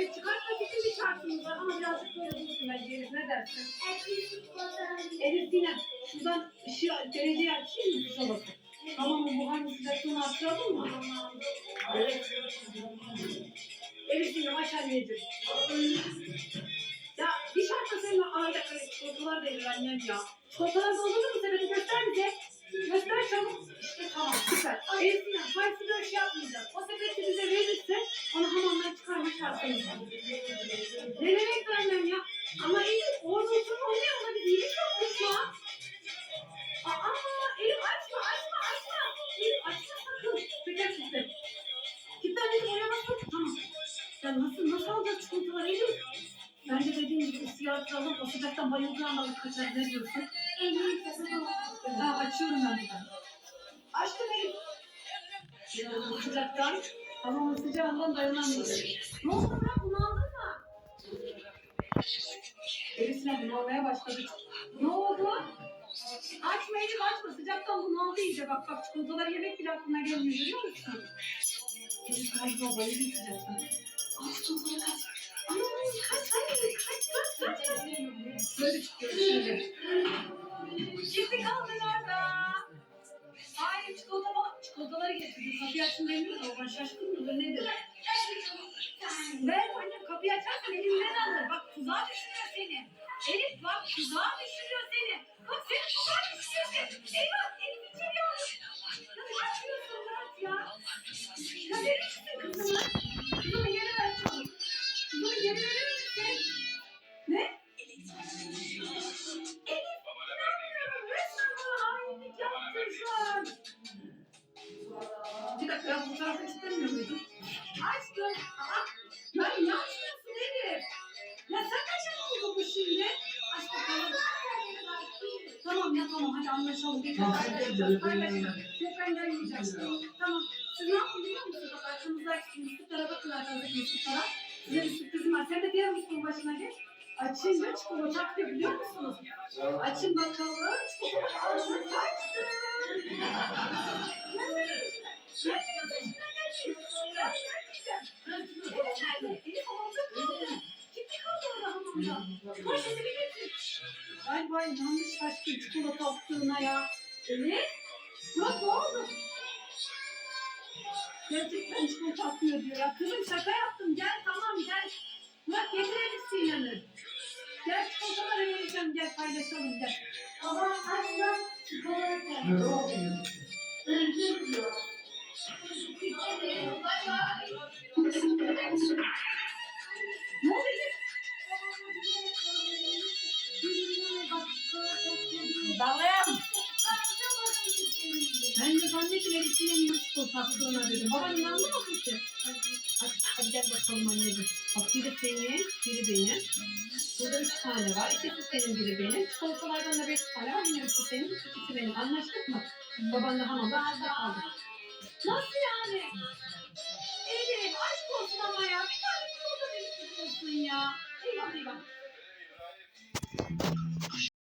Evet çıkartmak için bir şartımız var ama birazcık böyle bulursun bence Elif ne dersin? Elif Sinem şuradan ışığı dereceyi açayım mı şu olası? Tamam mı? Bu hangi sıcaklığını arttıralım mı? Evet. Elif Sinem aç. Ya bir şartla seninle arada böyle çikolatalar verir annem ya. Çikolatalar doldurur mu sepeti göster bize. Göster çabuk. İşte tamam süper. Elif var. Ne demek vermem ya? Ama Elif orada oturma oluyor ona bir iyilik yapmış an. Aa Elif açma açma açma. Elif açma sakın. Teker kilitle. Kilitlen Elif oraya bak. Tamam. Ya nasıl nasıl alacağız çikolatalar Elif? Bence dediğim gibi ısıyı arttıralım. O sıcaktan bayıldığı anda alıp kaçar. Ne diyorsun? Ha, açıyorum ben buradan. Açtım Elif. Sıcaktan Tamam sıcağından dayanamıyorum. Ne oldu lan mı? Elisine bunu almaya başladık. Ne oldu? Açma Elif açma sıcaktan bunu aldı iyice bak bak çikolataları yemek bile aklına gelmiyor görüyor musun? Elif galiba bayılıyor sıcaktan. Al çikolataları kaç. Aman kaç hadi kaç kaç kaç kaç. Böyle çıkıyor şimdi. Şimdi kaldın orada. Hayır çikolata bak. Çikolataları getirdim. Kapıyı açın demiyor da ben şaşkın mıdır nedir? Ver annem kapıyı açarsan elimden alır. Bak tuzağa düşürüyor seni. Elif bak tuzağa düşürüyor seni. Bak seni tuzağa düşürüyor seni. Elif içeri alır. Ya ne yapıyorsun Murat ya? Ya verir misin kızımı? Kızımı geri ver. Kızımı geri verir misin? Ne? Elif inanmıyorum. Resmen bana hainlik yaptın şu an. Bir dakika ben bu tarafa istemiyor muydum? Açtım. Aa, ya ne açmıyorsun Elif? Ya sen kaç oldu bu şimdi? Aç bakalım. Tamam ya tamam hadi anlaşalım. Bir gel, ben Paylaşalım. Yok ben gelmeyeceğim. Tamam. Siz ne yapın biliyor musunuz? Bak arkanızdaki musluklara bakın arkanızdaki musluklara. Size bir sürprizim var. Sen de diğer musluğun başına geç. Açınca çikolata biliyor musunuz? Açın bakalım. Çikolata ağzını kaçtı. Ay vay yanlış aşkım çikolata attığına ya. Ne? Yok ne oldu? Gerçekten çikolata atmıyor diyor ya. Kızım şaka yaptım gel tamam gel. Bak getirelim Sinan'ı. Gel çikolataları vereceğim gel paylaşalım gel. Aç lan çikolata. Ne oluyor? Oldu Elif? Balım. Ben de zannettim Elif Sinan'ın çikolata attığına dedim. Baban inandı mı peki? Hadi, hadi gel bakalım anneciğim. Bak biri senin, biri benim. Burada üç tane var. İkisi senin, biri benim. Çikolatalardan da beş tane var. Yine üçü senin, ikisi benim. Anlaştık mı? Baban da hamamda aldı kaldı. Nasıl yani?